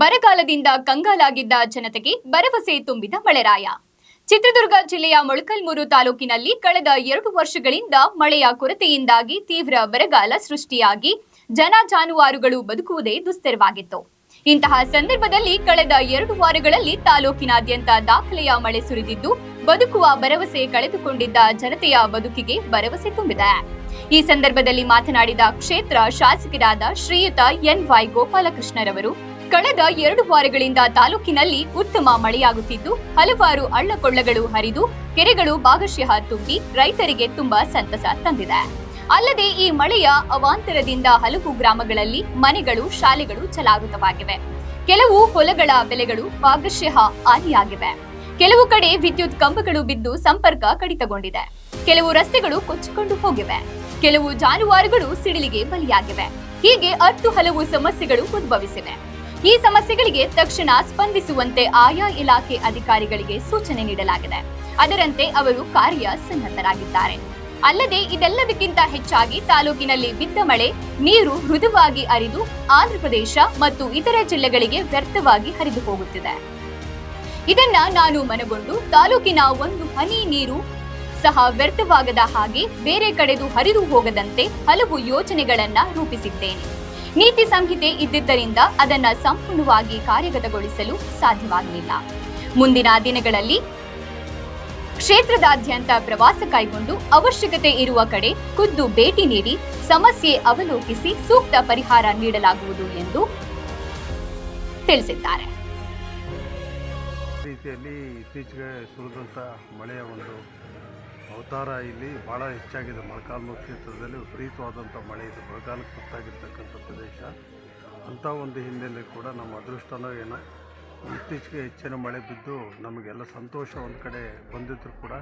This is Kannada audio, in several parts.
ಬರಗಾಲದಿಂದ ಕಂಗಾಲಾಗಿದ್ದ ಜನತೆಗೆ ಭರವಸೆ ತುಂಬಿದ ಮಳೆರಾಯ. ಚಿತ್ರದುರ್ಗ ಜಿಲ್ಲೆಯ ಮೊಳಕಲ್ಮೂರು ತಾಲೂಕಿನಲ್ಲಿ ಕಳೆದ ಎರಡು ವರ್ಷಗಳಿಂದ ಮಳೆಯ ಕೊರತೆಯಿಂದಾಗಿ ತೀವ್ರ ಬರಗಾಲ ಸೃಷ್ಟಿಯಾಗಿ ಜನ ಜಾನುವಾರುಗಳು ಬದುಕುವುದೇ ದುಸ್ತರವಾಗಿತ್ತು. ಇಂತಹ ಸಂದರ್ಭದಲ್ಲಿ ಕಳೆದ ಎರಡು ವಾರಗಳಲ್ಲಿ ತಾಲೂಕಿನಾದ್ಯಂತ ದಾಖಲೆಯ ಮಳೆ ಸುರಿದಿದ್ದು, ಬದುಕುವ ಭರವಸೆ ಕಳೆದುಕೊಂಡಿದ್ದ ಜನತೆಯ ಬದುಕಿಗೆ ಭರವಸೆ ತುಂಬಿದೆ. ಈ ಸಂದರ್ಭದಲ್ಲಿ ಮಾತನಾಡಿದ ಕ್ಷೇತ್ರ ಶಾಸಕರಾದ ಶ್ರೀಯುತ ಎನ್ ವೈ ಗೋಪಾಲಕೃಷ್ಣರವರು ಕಳೆದ ಎರಡು ವಾರಗಳಿಂದ ತಾಲೂಕಿನಲ್ಲಿ ಉತ್ತಮ ಮಳೆಯಾಗುತ್ತಿದ್ದು, ಹಲವಾರು ಹಳ್ಳಕೊಳ್ಳಗಳು ಹರಿದು, ಕೆರೆಗಳು ಭಾಗಶಃ ತುಂಬಿ ರೈತರಿಗೆ ತುಂಬಾ ಸಂತಸ ತಂದಿದೆ. ಅಲ್ಲದೆ ಈ ಮಳೆಯ ಅವಾಂತರದಿಂದ ಹಲವು ಗ್ರಾಮಗಳಲ್ಲಿ ಮನೆಗಳು, ಶಾಲೆಗಳು ಜಲಾವೃತವಾಗಿವೆ. ಕೆಲವು ಹೊಲಗಳ ಬೆಲೆಗಳು ಭಾಗಶಃ ಹಾನಿಯಾಗಿವೆ. ಕೆಲವು ಕಡೆ ವಿದ್ಯುತ್ ಕಂಬಗಳು ಬಿದ್ದು ಸಂಪರ್ಕ ಕಡಿತಗೊಂಡಿದೆ. ಕೆಲವು ರಸ್ತೆಗಳು ಕೊಚ್ಚಿಕೊಂಡು ಹೋಗಿವೆ. ಕೆಲವು ಜಾನುವಾರುಗಳು ಸಿಡಿಲಿಗೆ ಬಲಿಯಾಗಿವೆ. ಹೀಗೆ ಹತ್ತು ಹಲವು ಸಮಸ್ಯೆಗಳು ಉದ್ಭವಿಸಿವೆ. ಈ ಸಮಸ್ಯೆಗಳಿಗೆ ತಕ್ಷಣ ಸ್ಪಂದಿಸುವಂತೆ ಆಯಾ ಇಲಾಖೆ ಅಧಿಕಾರಿಗಳಿಗೆ ಸೂಚನೆ ನೀಡಲಾಗಿದೆ. ಅದರಂತೆ ಅವರು ಕಾರ್ಯ ಸನ್ನದ್ಧರಾಗಿದ್ದಾರೆ ಅಲ್ಲದೆ ಇದೆಲ್ಲದಕ್ಕಿಂತ ಹೆಚ್ಚಾಗಿ ತಾಲೂಕಿನಲ್ಲಿ ಬಿದ್ದ ಮಳೆ, ನೀರು ಮೃದುವಾಗಿ ಹರಿದು ಆಂಧ್ರಪ್ರದೇಶ ಮತ್ತು ಇತರ ಜಿಲ್ಲೆಗಳಿಗೆ ವ್ಯರ್ಥವಾಗಿ ಹರಿದು ಹೋಗುತ್ತಿದೆ. ಇದನ್ನ ನಾನು ಮನಗೊಂಡು ತಾಲೂಕಿನ ಒಂದು ಹನಿ ನೀರು ಸಹ ವ್ಯರ್ಥವಾಗದ ಹಾಗೆ ಬೇರೆ ಕಡೆದು ಹರಿದು ಹೋಗದಂತೆ ಹಲವು ಯೋಜನೆಗಳನ್ನ ರೂಪಿಸಿದ್ದೇನೆ. ನೀತಿ ಸಂಹಿತೆ ಇದ್ದಿದ್ದರಿಂದ ಅದನ್ನು ಸಂಪೂರ್ಣವಾಗಿ ಕಾರ್ಯಗತಗೊಳಿಸಲು ಸಾಧ್ಯವಾಗಲಿಲ್ಲ. ಮುಂದಿನ ದಿನಗಳಲ್ಲಿ ಕ್ಷೇತ್ರದಾದ್ಯಂತ ಪ್ರವಾಸ ಕೈಗೊಂಡು ಅವಶ್ಯಕತೆ ಇರುವ ಕಡೆ ಖುದ್ದು ಭೇಟಿ ನೀಡಿ ಸಮಸ್ಯೆ ಅವಲೋಕಿಸಿ ಸೂಕ್ತ ಪರಿಹಾರ ನೀಡಲಾಗುವುದು ಎಂದು ತಿಳಿಸಿದ್ದಾರೆ. ರೀತಿಯಲ್ಲಿ ಇತ್ತೀಚೆಗೆ ಸುರಿದಂಥ ಮಳೆಯ ಒಂದು ಅವತಾರ ಇಲ್ಲಿ ಭಾಳ ಹೆಚ್ಚಾಗಿದೆ. ಮೊಳಕಾಲ್ಮೂರು ಕ್ಷೇತ್ರದಲ್ಲಿ ವಿಪರೀತವಾದಂಥ ಮಳೆ ಇದು. ಬರಗಾಲಕ್ಕೆ ತುತ್ತಾಗಿರ್ತಕ್ಕಂಥ ಪ್ರದೇಶ. ಅಂಥ ಒಂದು ಹಿನ್ನೆಲೆ ಕೂಡ ನಮ್ಮ ಅದೃಷ್ಟನೋ ಏನೋ. ಇತ್ತೀಚೆಗೆ ಹೆಚ್ಚಿನ ಮಳೆ ಬಿದ್ದು ನಮಗೆಲ್ಲ ಸಂತೋಷ ಒಂದು ಕಡೆ ಬಂದಿದ್ದರೂ ಕೂಡ.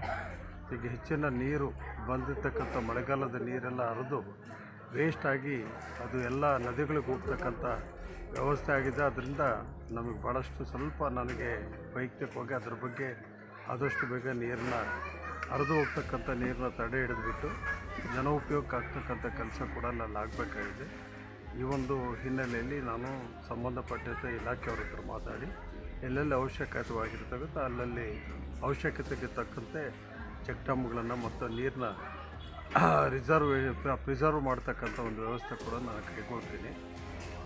ಈಗ ಹೆಚ್ಚಿನ ನೀರು ಬಂದಿರ್ತಕ್ಕಂಥ ಮಳೆಗಾಲದ ನೀರೆಲ್ಲ ಹರಿದು ವೇಸ್ಟ್ ಆಗಿ ಅದು ಎಲ್ಲ ನದಿಗಳಿಗೆ ಹೋಗ್ತಕ್ಕಂಥ ವ್ಯವಸ್ಥೆ ಆಗಿದೆ. ಅದರಿಂದ ನಮಗೆ ಭಾಳಷ್ಟು ಸ್ವಲ್ಪ ನನಗೆ ವೈಯಕ್ತಿಕವಾಗಿ ಅದ್ರ ಬಗ್ಗೆ ಆದಷ್ಟು ಬೇಗ ನೀರನ್ನ ಹರಿದು ಹೋಗ್ತಕ್ಕಂಥ ನೀರನ್ನ ತಡೆ ಹಿಡಿದ್ಬಿಟ್ಟು ಜನ ಉಪಯೋಗಕ್ಕೆ ಆಗ್ತಕ್ಕಂಥ ಕೆಲಸ ಕೂಡ ಅಲ್ಲಿ ಆಗಬೇಕಾಗಿದೆ. ಈ ಒಂದು ಹಿನ್ನೆಲೆಯಲ್ಲಿ ನಾನು ಸಂಬಂಧಪಟ್ಟಂಥ ಇಲಾಖೆಯವ್ರ ಹತ್ರ ಮಾತಾಡಿ, ಎಲ್ಲೆಲ್ಲಿ ಅವಶ್ಯಕತೆವಾಗಿರ್ತಕ್ಕಂಥ ಅಲ್ಲಲ್ಲಿ ಅವಶ್ಯಕತೆಗೆ ತಕ್ಕಂತೆ ಚೆಕ್ ಡ್ಯಾಮ್ಗಳನ್ನು ಮತ್ತು ನೀರನ್ನ ರಿಸರ್ವ್, ಪ್ರಿಸರ್ವ್ ಮಾಡ್ತಕ್ಕಂಥ ಒಂದು ವ್ಯವಸ್ಥೆ ಕೂಡ ನಾನು ಕೈಗೊಳ್ತೀನಿ.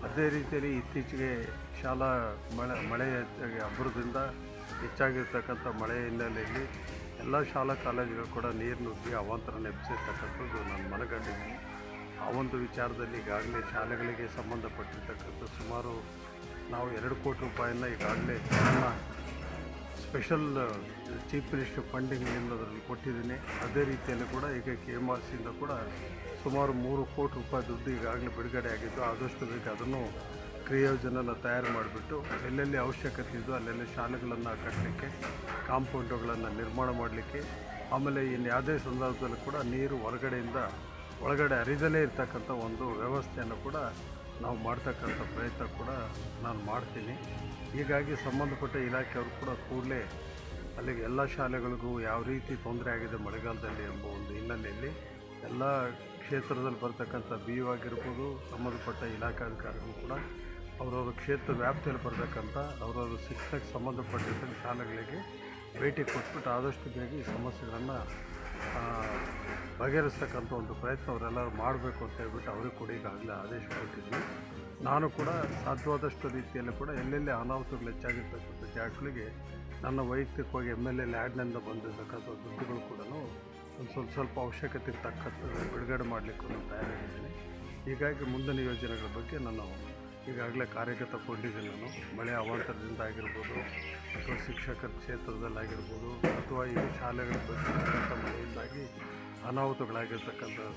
ಅದೇ ರೀತಿಯಲ್ಲಿ ಇತ್ತೀಚೆಗೆ ಶಾಲಾ ಮಳೆ ಮಳೆಯ ಹಬ್ಬದಿಂದ ಹೆಚ್ಚಾಗಿರ್ತಕ್ಕಂಥ ಮಳೆ ಹಿನ್ನೆಲೆಯಲ್ಲಿ ಎಲ್ಲ ಶಾಲಾ ಕಾಲೇಜುಗಳು ಕೂಡ ನೀರು ನುಗ್ಗಿ ಅವಾಂತರ ನೆಪ್ಸಿರ್ತಕ್ಕಂಥದ್ದು ನಾನು ಮನಗಂಡಿದ್ದೀನಿ. ಆ ಒಂದು ವಿಚಾರದಲ್ಲಿ ಈಗಾಗಲೇ ಶಾಲೆಗಳಿಗೆ ಸಂಬಂಧಪಟ್ಟಿರ್ತಕ್ಕಂಥ ಸುಮಾರು ನಾವು ಎರಡು ಕೋಟಿ ರೂಪಾಯಿನ ಈಗಾಗಲೇ ಸ್ಪೆಷಲ್ ಚೀಫ್ ಮಿನಿಸ್ಟರ್ ಫಂಡಿಂಗ್ ಅನ್ನೋದ್ರಲ್ಲಿ ಕೊಟ್ಟಿದ್ದೀನಿ. ಅದೇ ರೀತಿಯಲ್ಲಿ ಕೂಡ ಈಗ ಕೆ ಎಂ ಆರ್ ಸಿಯಿಂದ ಕೂಡ ಸುಮಾರು ಮೂರು ಕೋಟಿ ರೂಪಾಯಿ ದುಡ್ಡು ಈಗಾಗಲೇ ಬಿಡುಗಡೆ ಆಗಿದ್ದು ಆದಷ್ಟು ಬೇಗ ಅದನ್ನು ಕ್ರಿಯೋಜನೆಲ್ಲ ತಯಾರು ಮಾಡಿಬಿಟ್ಟು ಎಲ್ಲೆಲ್ಲಿ ಅವಶ್ಯಕತೆ ಇದ್ದು ಅಲ್ಲೆಲ್ಲಿ ಶಾಲೆಗಳನ್ನು ಕಟ್ಟಲಿಕ್ಕೆ ಕಾಂಪೌಂಡುಗಳನ್ನು ನಿರ್ಮಾಣ ಮಾಡಲಿಕ್ಕೆ, ಆಮೇಲೆ ಇನ್ನು ಯಾವುದೇ ಸಂದರ್ಭದಲ್ಲೂ ಕೂಡ ನೀರು ಹೊರಗಡೆಯಿಂದ ಒಳಗಡೆ ಹರಿದಲೇ ಇರ್ತಕ್ಕಂಥ ಒಂದು ವ್ಯವಸ್ಥೆಯನ್ನು ಕೂಡ ನಾವು ಮಾಡ್ತಕ್ಕಂಥ ಪ್ರಯತ್ನ ಕೂಡ ನಾನು ಮಾಡ್ತೀನಿ. ಹೀಗಾಗಿ ಸಂಬಂಧಪಟ್ಟ ಇಲಾಖೆಯವರು ಕೂಡ ಕೂಡಲೇ ಅಲ್ಲಿಗೆ ಎಲ್ಲ ಶಾಲೆಗಳಿಗೂ ಯಾವ ರೀತಿ ತೊಂದರೆ ಆಗಿದೆ ಮಳೆಗಾಲದಲ್ಲಿ ಎಂಬ ಒಂದು ಹಿನ್ನೆಲೆಯಲ್ಲಿ ಎಲ್ಲ ಕ್ಷೇತ್ರದಲ್ಲಿ ಬರ್ತಕ್ಕಂಥ ಬಿ ಯು ಆಗಿರ್ಬೋದು, ಸಂಬಂಧಪಟ್ಟ ಇಲಾಖಾಧಿಕಾರಿಗಳು ಕೂಡ ಅವರವ್ರ ಕ್ಷೇತ್ರ ವ್ಯಾಪ್ತಿಯಲ್ಲಿ ಬರಬೇಕಂತ ಅವರವ್ರ ಶಿಕ್ಷಣಕ್ಕೆ ಸಂಬಂಧಪಟ್ಟಿದ್ದ ಶಾಲೆಗಳಿಗೆ ಭೇಟಿ ಕೊಟ್ಬಿಟ್ಟು ಆದಷ್ಟು ಬೇಗ ಈ ಸಮಸ್ಯೆಗಳನ್ನು ಬಗೆಹರಿಸ್ತಕ್ಕಂಥ ಒಂದು ಪ್ರಯತ್ನ ಅವರೆಲ್ಲರೂ ಮಾಡಬೇಕು ಅಂತ ಹೇಳ್ಬಿಟ್ಟು ಅವ್ರಿಗೆ ಕೂಡ ಈಗಾಗಲೇ ಆದೇಶ ಕೊಟ್ಟಿದ್ವಿ. ನಾನು ಕೂಡ ಸಾಧ್ಯವಾದಷ್ಟು ರೀತಿಯಲ್ಲಿ ಕೂಡ ಎಲ್ಲೆಲ್ಲಿ ಅನಾಹುತಗಳು ಹೆಚ್ಚಾಗಿರ್ತಕ್ಕಂಥ ಜಾಗಗಳಿಗೆ ನನ್ನ ವೈಯಕ್ತಿಕವಾಗಿ ಎಂ ಎಲ್ ಎ ಲ್ಯಾಡ್ನಿಂದ ಬಂದಿರತಕ್ಕಂಥ ದುಡ್ಡುಗಳು ಕೂಡ ಒಂದು ಸ್ವಲ್ಪ ಸ್ವಲ್ಪ ಅವಶ್ಯಕತೆಗೆ ತಕ್ಕಂಥ ಬಿಡುಗಡೆ ಮಾಡಲಿಕ್ಕೂ ನಾನು ತಯಾರಾಗಿದ್ದೀನಿ. ಹೀಗಾಗಿ ಮುಂದಿನ ಯೋಜನೆಗಳ ಬಗ್ಗೆ ನಾನು ಈಗಾಗಲೇ ಕಾರ್ಯಕ್ಕೆ ಕಾರ್ಯಗತಗೊಂಡಿದ್ದೀನಿ ನಾನು. ಮಳೆ ಅವಾಂತರದಿಂದ ಆಗಿರ್ಬೋದು, ಅಥವಾ ಶಿಕ್ಷಕರ ಕ್ಷೇತ್ರದಲ್ಲಾಗಿರ್ಬೋದು, ಅಥವಾ ಈ ಶಾಲೆಗಳ ಬಗ್ಗೆ ಮಳೆಯಿಂದಾಗಿ ಅನಾಹುತಗಳಾಗಿರ್ತಕ್ಕಂಥ